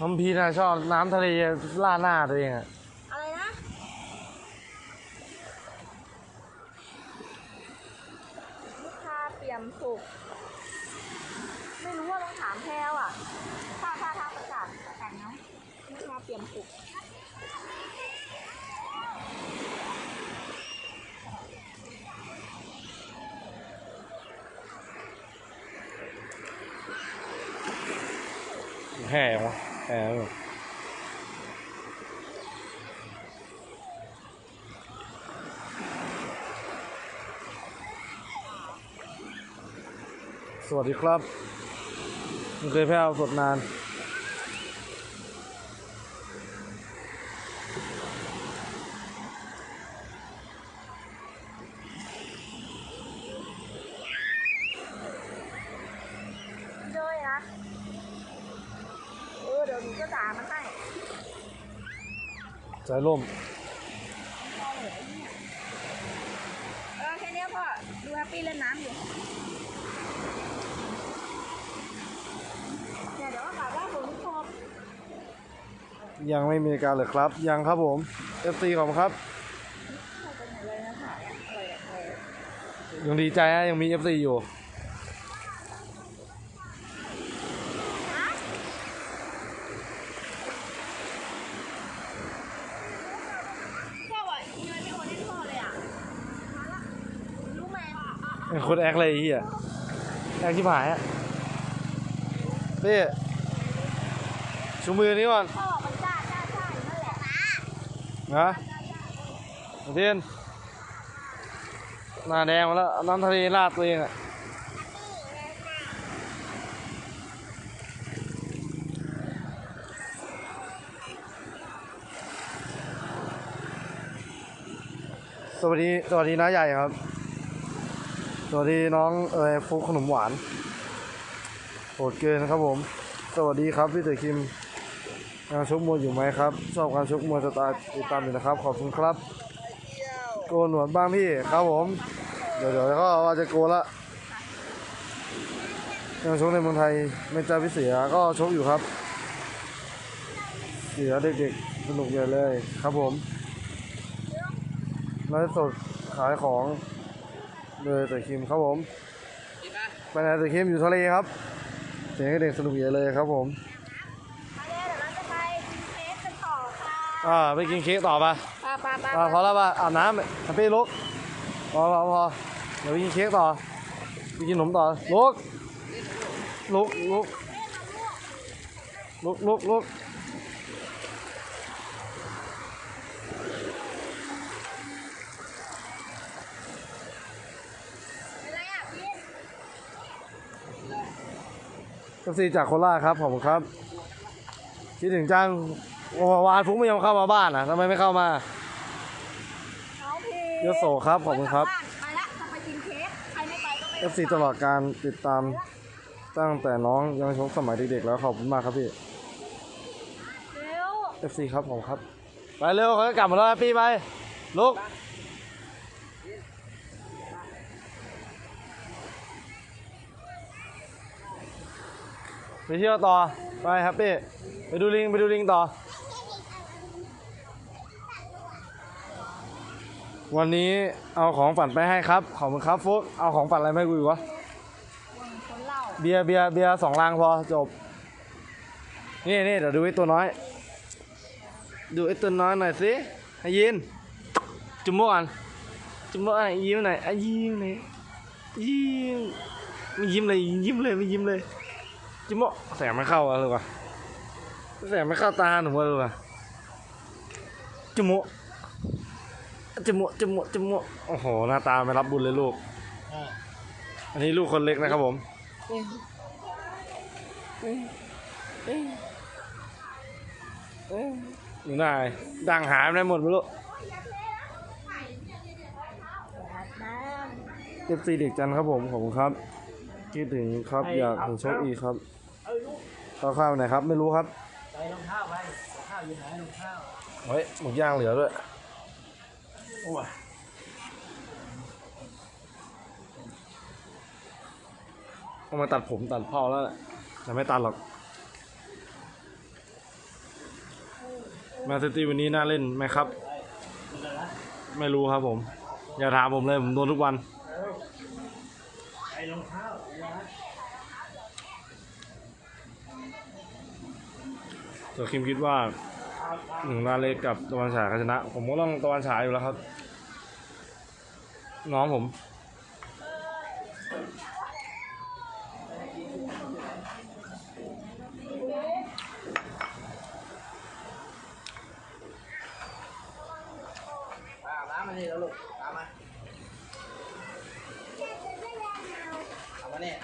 น้ำพีน่ะชอบน้ำทะเลล่าดหน้าตัวเองอะอะไรนะลูกค้าเปี่ยมสุขไม่รู้ว่าต้องถามแพลวอะถ้าถ้าถ้าประกาศประกาศนะลูกค้าเปี่ยมสุขแห่วะ แห่วสวัสดีครับ ไม่เคยแพ้วสดนาน เลยนะ เออเดี๋ยวหนูจะด่ามันให้ใจร่มเออแค่เนี้ยพ่อ ดูแฮปปี้เล่นน้ำอยู่เนี่ยเดี๋ยวก็กลับว่าฝนตกยังไม่มีการเลยครับ ยังครับผม FC ขอบคุณครับเข้าไปหมดเลยนะคะอะไรอะไรยังดีใจนะยังมี FC อยู่ พ่อบอกอีเงินไม่โอนให้พ่อเลยอะมาละรู้ไหม เป็นคนแอคเลยไอ้เฮียแอคที่หายอะพี่ชูมือนี้ก่อนพ่อบอกมันจ้าจ้าจ้าอยู่นั่นแหละนะเทียนหน้าแดงมาแล้วเอาน้ำทะเลราดตัวเองอะสวัสดี สวัสดีน้าใหญ่ครับ สวัสดีน้องเอ๋ยฟุกขนมหวานโหดเกินนะครับผม สวัสดีครับพี่เต๋อคิมยังชกมวยอยู่ไหมครับ ชอบการชกมวยสไตล์ติดตามอยู่นะครับ ขอบคุณครับ โกนหนวดบ้างพี่ครับผม เดี๋ยวเดี๋ยวก็ว่าจะโกนละยังชกในเมืองไทยไม่จ้าพิเศษก็ชกอยู่ครับเสียเด็กๆสนุกใหญ่เลยครับผมไลฟ์สดขายของ เลยแต่คิมครับผมไปไหนแต่คิมอยู่ทะเลครับเสียงให้เด็กสนุกใหญ่เลยครับผมมาเลยเดี๋ยวเราจะไปกินเค้กกันต่อค่ะอ่าไปกินเค้กต่อปะปาปาปาอ่าพอแล้วป่ะอาบน้ำแฮปปี้ลุกพอพอพอเดี๋ยวไปกินเค้กต่อไปกินขนมต่อลุกลุกลุกลุกลุกลุก อะไรอะพี่ กซีจากโคราชครับขอบคุณครับ คิดถึงจังเมื่อวานฟุกไม่ยอมเข้ามาบ้านอะทำไมไม่เข้ามาน้องพียโสครับขอบคุณครับไปละจะไปกินเค้กใครไม่ไปก็ไม่เอฟซีตลอดการติดตามตั้งแต่น้องยังชกสมัยเด็กๆแล้วขอบคุณมากครับพี่เร็ว เอฟซีครับผมครับ ไปเร็วเขาจะกลับมาแล้วพี่ไปลุก ไปเที่ยวต่อ ไปครับพี่ไปดูลิง ไปดูลิงต่อ วันนี้เอาของฝันไปให้ครับ ขอบคุณครับฟุกเอาของฝันอะไรมาให้กูอีกวะ คนเล่าเบียร์เบียร์เบียร์สองลังพอจบ นี่นี่เดี๋ยวดูไอ้ตัวน้อย ดูไอ้ตัวน้อยหน่อยสิให้ยิน จุ๊บมุกอันจุ๊บมุกอันยิ้มหน่อยอะยิ้มหน่อยยิ้มไม่ยิ้มเลยยิ้มเลยไม่ยิ้มเลย จุ๊บมุกแสงไม่เข้าอะหรือวะแสงไม่เข้าตาหนูว่าหรือวะจุ๊บมุกจุ๊บมุกจุ๊บมุกจุ๊บมุกโอ้โหหน้าตาไม่รับบุญเลยลูก อันนี้ลูกคนเล็กนะครับผมหนูนายดังหายไปไหนหมดไม่รู้น้เอฟซีเด็กจันทร์ครับผมขอบคุณครับ คิดถึงครับอยากถึงโชคอีกครับ ข้าวข้าวไหนครับ ไม่รู้ครับใส่รองเท้าไว้รองเท้าอยู่ไหนรองเท้าเฮ้ยหมึกย่างเหลือด้วยโอ้ยเอามาตัดผมตัดพ่อแล้วแหละแต่ไม่ตัดหรอกแมนซิตี้วันนี้น่าเล่นไหมครับ ไม่รู้ครับผม อย่าถามผมเลย ผมโดนทุกวัน ไอ้รองเท้า ไอ้ร้านตัวคิมคิดว่าหนึ่งลาเล็กกับตะวันฉายชนะ ผมก็ต้องตะวันฉายอยู่แล้วครับ น้องผมอาบน้ำมานี่แล้วลูกตามมาเอามาเนี่ย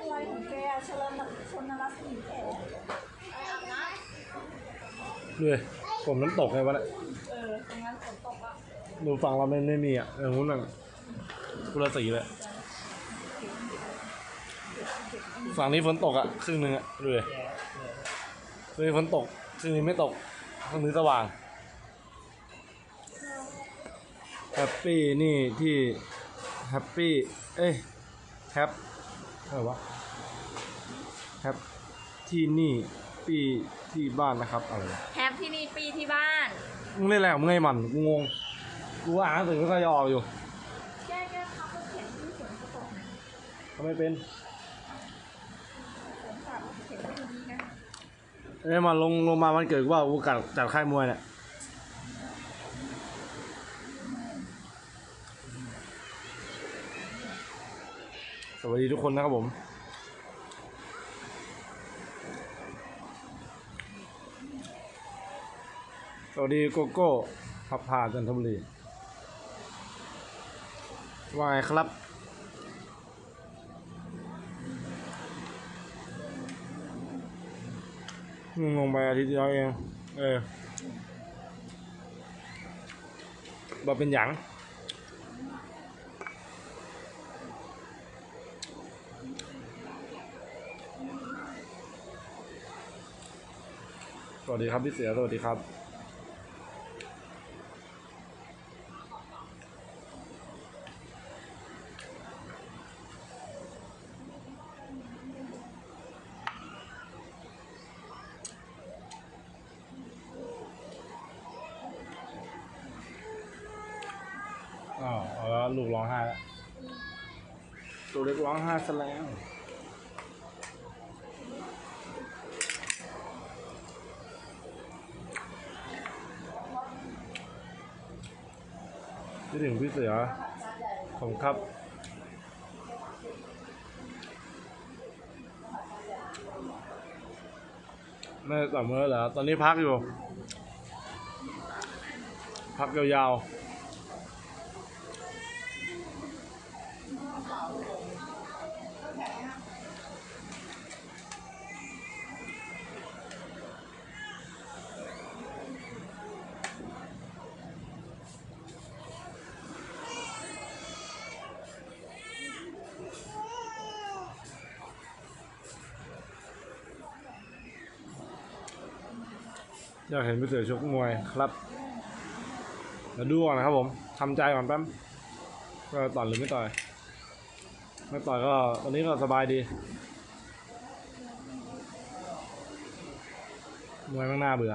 อะไรของแกชลนชนนรัศมีแข ด้วยผมน้ำตกไงวะเนี่ยเออตรงนั้นฝนตกอะดูฝั่งเราไม่ไม่มีอะเออนู้นน่ะกุละสีเลยฝั่งนี้ฝนตกอะครึ่งหนึ่งอะดูเลยครึ่งนี้ฝนตกครึ่งนี้ไม่ตกครึ่งนี้สว่างแฮปปี้นี่ที่แฮปปี้เอ้ยแฮปอะไรวะแฮปที่นี่ปีที่บ้านนะครับอะไรวะ แฮ ปที่นี่ปีที่บ้าน มึงเล่นอะไรของมึงไงมันกูงงกูอ่านหนังสือไม่ค่อยจะออกอยู่แก้แก้ครับรถเข็นที่ฝนจะตกนะทำไมเป็นฝนสาดรถเข็นไม่ดีนะเอ้ยมาลงลงมาวันเกิดกูว่ากูกัดจัดค่ายมวยเนี่ยสวัสดีทุกคนนะครับผม วัสดีโกโก้พับพาจันทบุรีว่าไงครับมึงลงไปอาทิตย์เดียวเอง เออบอกเป็นหยังสวัสดีครับพี่เสือสวัสดีครับ อ้าวเอาแล้วลูกร้องไห้แล้ว ตัวเล็กร้องห้าซะแล้วพี่ถึงพี่เสือผมครับไม่ได้ต่อมือเหรอตอนนี้พักอยู่ พักยาวๆ อยากเห็นพี่เสือชกมวยครับเดี๋ยวดูก่อนนะครับผมทำใจก่อนแป๊บก็ต่อยหรือไม่ต่อย ไม่ต่อยก็วันนี้ก็สบายดี มวยข้างหน้าเบื่อ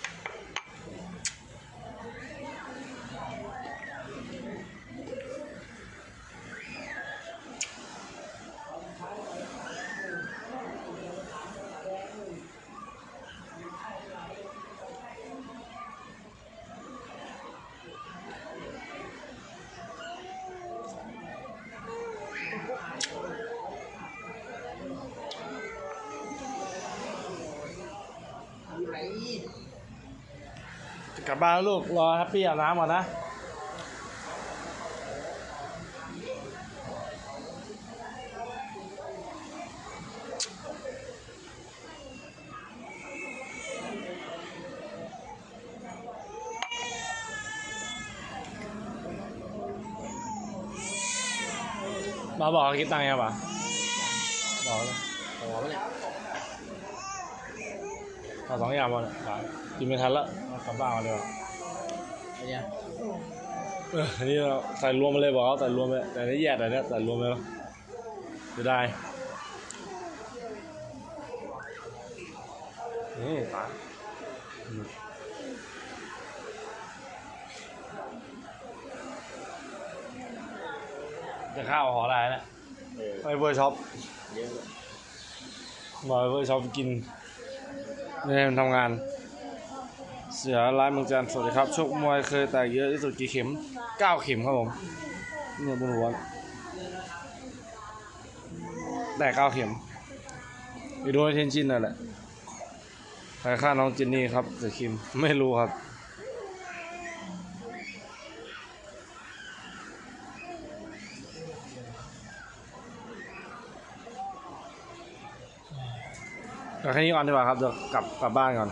ลับบ้านแล้วลูก รอแฮปปี้อาบน้ำก่อนนะมาบอกคิดตังค์ยังปะอ๋อเลยหัวมันเนี่ยเอาสองอย่างมาเนี่ยขายกินไม่ทันละเอา กลับบ้านกันดีกว่าไอ้เนี่ยเอออันนี้เราใส่รวมมาเลยบอกเขาใส่รวมไปแต่นี่แยกแต่เนี้ยใส่รวมไปแล้วจะได้นี่ตาจะข้าวหออะไรเนี่ยเออไปเวอร์ช็อปเยอะเลยมาเวอร์ช็อปกินเนี่ยมันทำงาน เสือร้ายเมืองจันทร์สวัสดีครับชกมวยเคยแตกเยอะที่สุดกี่เข็มเก้าเข็มครับผมเนี่ยบนหัวแตกเก้าเข็มไปดูในเทนจินนั่นแหละใครฆ่าน้องจินนี่ครับเสือคิมไม่รู้ครับก็แค่นี้ก่อนดีกว่าครับเดี๋ยวกลับกลับบ้านก่อน